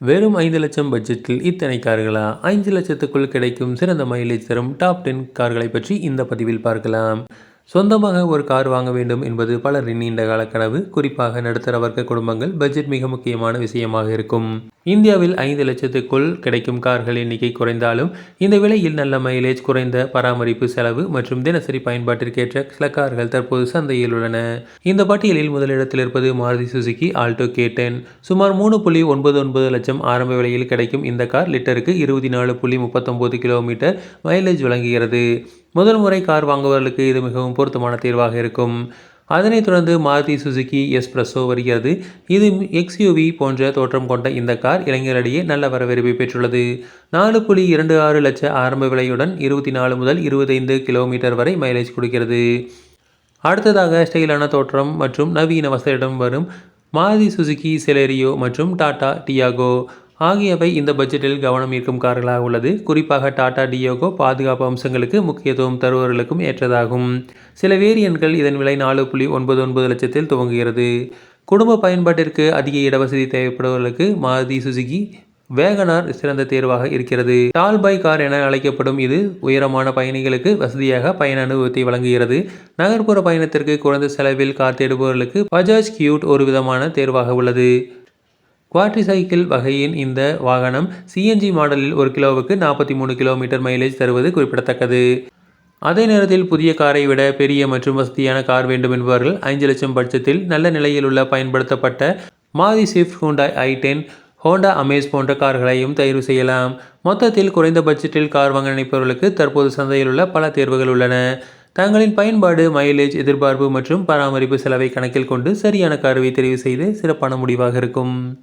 வெறும் ஐந்து லட்சம் பட்ஜெட்டில் இத்தனை கார்களா? ஐந்து லட்சத்துக்குள் கிடைக்கும் சிறந்த மைலேஜ் தரும் டாப் டென் கார்களை பற்றி இந்த பதிவில் பார்க்கலாம். சொந்தமாக ஒரு கார் வாங்க வேண்டும் என்பது பலரின் நீண்டகால கனவு. குறிப்பாக நடுத்தர வர்க்க குடும்பங்கள் பட்ஜெட் மிக முக்கியமான விஷயமாக இருக்கும். இந்தியாவில் ஐந்து லட்சத்துக்குள் கிடைக்கும் கார்கள் எண்ணிக்கை குறைந்தாலும் இந்த விலையில் நல்ல மைலேஜ் குறைந்த பராமரிப்பு செலவு மற்றும் தினசரி பயன்பாட்டிற்கேற்ற சில கார்கள் தற்போது சந்தையில் உள்ளன. இந்த பட்டியலில் முதலிடத்தில் இருப்பது Maruti Suzuki Alto K ten. சுமார் மூணு புள்ளி ஒன்பது ஒன்பது லட்சம் ஆரம்ப விலையில் கிடைக்கும் இந்த கார் லிட்டருக்கு இருபத்தி நாலு புள்ளி முப்பத்தொம்போது கிலோமீட்டர் மைலேஜ் வழங்குகிறது. முதல் முறை கார் வாங்குபவர்களுக்கு இது மிகவும் பொருத்தமான தீர்வாக இருக்கும். அதனைத் தொடர்ந்து மாருதி சுசுகி எஸ்பிரஸோ வருகிறது. இது எக்ஸ்யூவி போன்ற தோற்றம் கொண்ட இந்த கார் இளைஞர்களிடையே நல்ல வரவேற்பை பெற்றுள்ளது. நாலு புள்ளி இரண்டு ஆறு லட்ச ஆரம்ப விலையுடன் இருபத்தி நாலு முதல் இருபத்தைந்து கிலோமீட்டர் வரை மைலேஜ் கொடுக்கிறது. அடுத்ததாக ஸ்டைலான தோற்றம் மற்றும் நவீன வசதியிடம் வரும் மாருதி சுசுகி செலேரியோ மற்றும் டாடா டியாகோ. ஆகியவை இந்த பட்ஜெட்டில் கவனம் ஈர்க்கும் கார்களாக உள்ளது. குறிப்பாக டாடா டியோகோ பாதுகாப்பு அம்சங்களுக்கு முக்கியத்துவம் தருவவர்களுக்கும் ஏற்றதாகும். சில வேரியன்ட்கள் இதன் விலை நாலு புள்ளி ஒன்பது ஒன்பது லட்சத்தில் துவங்குகிறது. குடும்ப பயன்பாட்டிற்கு அதிக இடவசதி தேவைப்படுவர்களுக்கு மாருதி சுசுகி வேகனார் சிறந்த தேர்வாக இருக்கிறது. டால் பை கார் என அழைக்கப்படும் இது உயரமான பயணிகளுக்கு வசதியாக பயண அனுபவத்தை வழங்குகிறது. நகர்ப்புற பயணத்திற்கு குறைந்த செலவில் கார் தேடுபவர்களுக்கு பஜாஜ் கியூட் ஒரு விதமான தேர்வாக உள்ளது. குவாட்ரி சைக்கிள் வகையின் இந்த வாகனம் சிஎன்ஜி மாடலில் ஒரு கிலோவுக்கு நாற்பத்தி மூணு கிலோமீட்டர் மைலேஜ் தருவது குறிப்பிடத்தக்கது. அதே நேரத்தில் புதிய காரை விட பெரிய மற்றும் வசதியான கார் வேண்டும் என்பவர்கள் ஐந்து லட்சம் பட்சத்தில் நல்ல நிலையில் உள்ள பயன்படுத்தப்பட்ட மாதி Swift Hyundai i ten Honda Amaze போன்ற கார்களையும் தேர்வு செய்யலாம். மொத்தத்தில் குறைந்த பட்ஜெட்டில் கார் வாங்க நினைப்பவர்களுக்கு தற்போது சந்தையில் உள்ள பல தேர்வுகள் உள்ளன. தங்களின் பயன்பாடு மைலேஜ் எதிர்பார்ப்பு மற்றும் பராமரிப்பு செலவை கணக்கில் கொண்டு சரியான கார்வை தெரிவு செய்து சிறப்பான முடிவாக இருக்கும்.